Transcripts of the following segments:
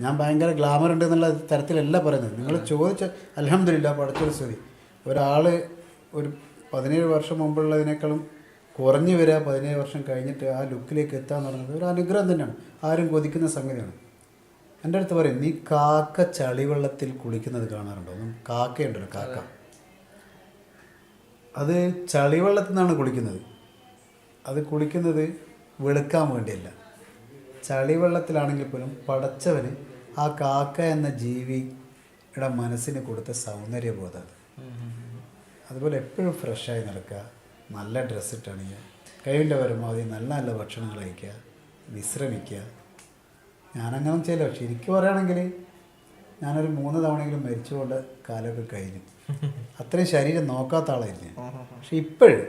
ഞാൻ ഭയങ്കര ഗ്ലാമർ ഉണ്ട് എന്നുള്ള തരത്തിലല്ല പറയുന്നത്. നിങ്ങൾ ചോദിച്ച അലഹമില്ല പഠിച്ചൊരു സ്ഥിതി. ഒരാൾ ഒരു പതിനേഴ് വർഷം മുമ്പുള്ളതിനേക്കാളും കുറഞ്ഞു വരിക പതിനേഴ് വർഷം കഴിഞ്ഞിട്ട് ആ ലുക്കിലേക്ക് എത്തുക എന്ന് പറയുന്നത് ഒരു അനുഗ്രഹം തന്നെയാണ്. ആരും കൊതിക്കുന്ന സംഗതിയാണ്. എന്റെ അടുത്ത് പറയും നീ കാക്ക ചളിവെള്ളത്തിൽ കുളിക്കുന്നത് കാണാറുണ്ടോ? കാക്കയുണ്ടല്ലോ കാക്ക. അത് ചളിവെള്ളത്തിൽ നിന്നാണ് കുളിക്കുന്നത്. അത് കുളിക്കുന്നത് വെളുക്കാൻ വേണ്ടിയല്ല. ചളിവെള്ളത്തിലാണെങ്കിൽ പോലും പടച്ചവന് ആ കാക്ക എന്ന ജീവിയുടെ മനസ്സിന് കൊടുത്ത സൗന്ദര്യബോധം അത്. അതുപോലെ എപ്പോഴും ഫ്രഷായി നടക്കുക. നല്ല ഡ്രസ്സ് ഇട്ടണിയുക കഴിവിന്റെ പരമാവധി നല്ല നല്ല ഭക്ഷണം കഴിക്കുക. വിശ്രമിക്കുക. ഞാനങ്ങനെ ചെയ്യില്ല. പക്ഷെ എനിക്ക് പറയുകയാണെങ്കിൽ ഞാനൊരു മൂന്ന് തവണയെങ്കിലും മരിച്ചുകൊണ്ട് കാലമൊക്കെ കഴിഞ്ഞു. അത്രയും ശരീരം നോക്കാത്ത ആളായിരുന്നു ഞാൻ. പക്ഷെ ഇപ്പോഴും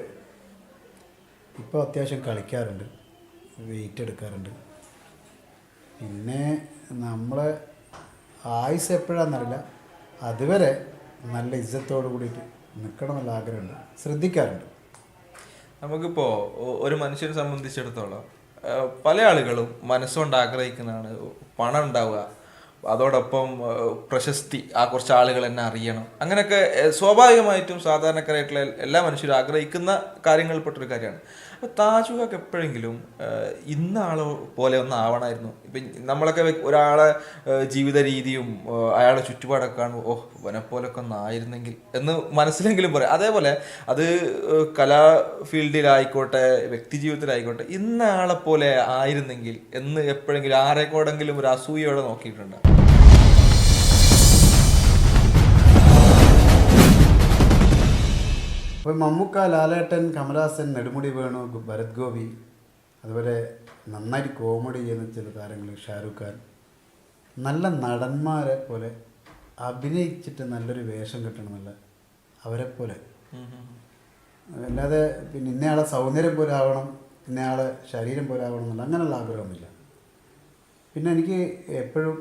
ഇപ്പോൾ അത്യാവശ്യം കളിക്കാറുണ്ട്. വെയിറ്റ് എടുക്കാറുണ്ട്. പിന്നെ നമ്മളെ ആയുസ് എപ്പോഴാണെന്നറിയില്ല അതുവരെ നല്ല ഇജ്ജത്തോട് കൂടിയിട്ട് നിൽക്കണം എന്നുള്ള ആഗ്രഹമുണ്ട്. ശ്രദ്ധിക്കാറുണ്ട്. നമുക്കിപ്പോൾ ഒരു മനുഷ്യനെ സംബന്ധിച്ചിടത്തോളം പല ആളുകളും മനസ്സുകൊണ്ട് ആഗ്രഹിക്കുന്നതാണ് പണം ഉണ്ടാവുക. അതോടൊപ്പം പ്രശസ്തി ആ കുറച്ച് ആളുകൾ എന്നെ അറിയണം. അങ്ങനെയൊക്കെ സ്വാഭാവികമായിട്ടും സാധാരണക്കാരായിട്ടുള്ള എല്ലാ മനുഷ്യരും ആഗ്രഹിക്കുന്ന കാര്യങ്ങളിൽപ്പെട്ടൊരു കാര്യമാണ്. താജുകാക്ക് എപ്പോഴെങ്കിലും ആ, ഇന്ന ആൾ പോലെ ഒന്ന് ആവണമായിരുന്നു ഇപ്പം നമ്മളൊക്കെ ഒരാളെ ജീവിത രീതിയും അയാളെ ചുറ്റുപാടൊക്കെ കാണുമ്പോൾ ഓഹ് വനപ്പോലൊക്കെ ഒന്ന് ആയിരുന്നെങ്കിൽ എന്ന് മനസ്സിലെങ്കിലും പറയാം. അതേപോലെ അത് കലാ ഫീൽഡിലായിക്കോട്ടെ വ്യക്തി ജീവിതത്തിലായിക്കോട്ടെ ഇന്ന ആളെ പോലെ ആയിരുന്നെങ്കിൽ എന്ന് എപ്പോഴെങ്കിലും ആരെക്കോടെങ്കിലും ഒരു അസൂയയോടെ നോക്കിയിട്ടുണ്ട്? അപ്പോൾ മമ്മൂക്ക ലാലേട്ടൻ കമലഹാസൻ നെടുമുടി വേണു ഭരത് ഗോപി അതുപോലെ നന്നായിട്ട് കോമഡി ചെയ്യുന്ന ചില താരങ്ങൾ ഷാരൂഖ് ഖാൻ. നല്ല നടന്മാരെ പോലെ അഭിനയിച്ചിട്ട് നല്ലൊരു വേഷം കിട്ടണമെന്നല്ല അവരെ പോലെ. അല്ലാതെ പിന്നെ ഇന്നയാളെ സൗന്ദര്യം പോലെ ആവണം ഇന്നയാളെ ശരീരം പോലെ ആവണം എന്നുള്ള അങ്ങനെയുള്ള ആഗ്രഹമൊന്നുമില്ല. പിന്നെ എനിക്ക് എപ്പോഴും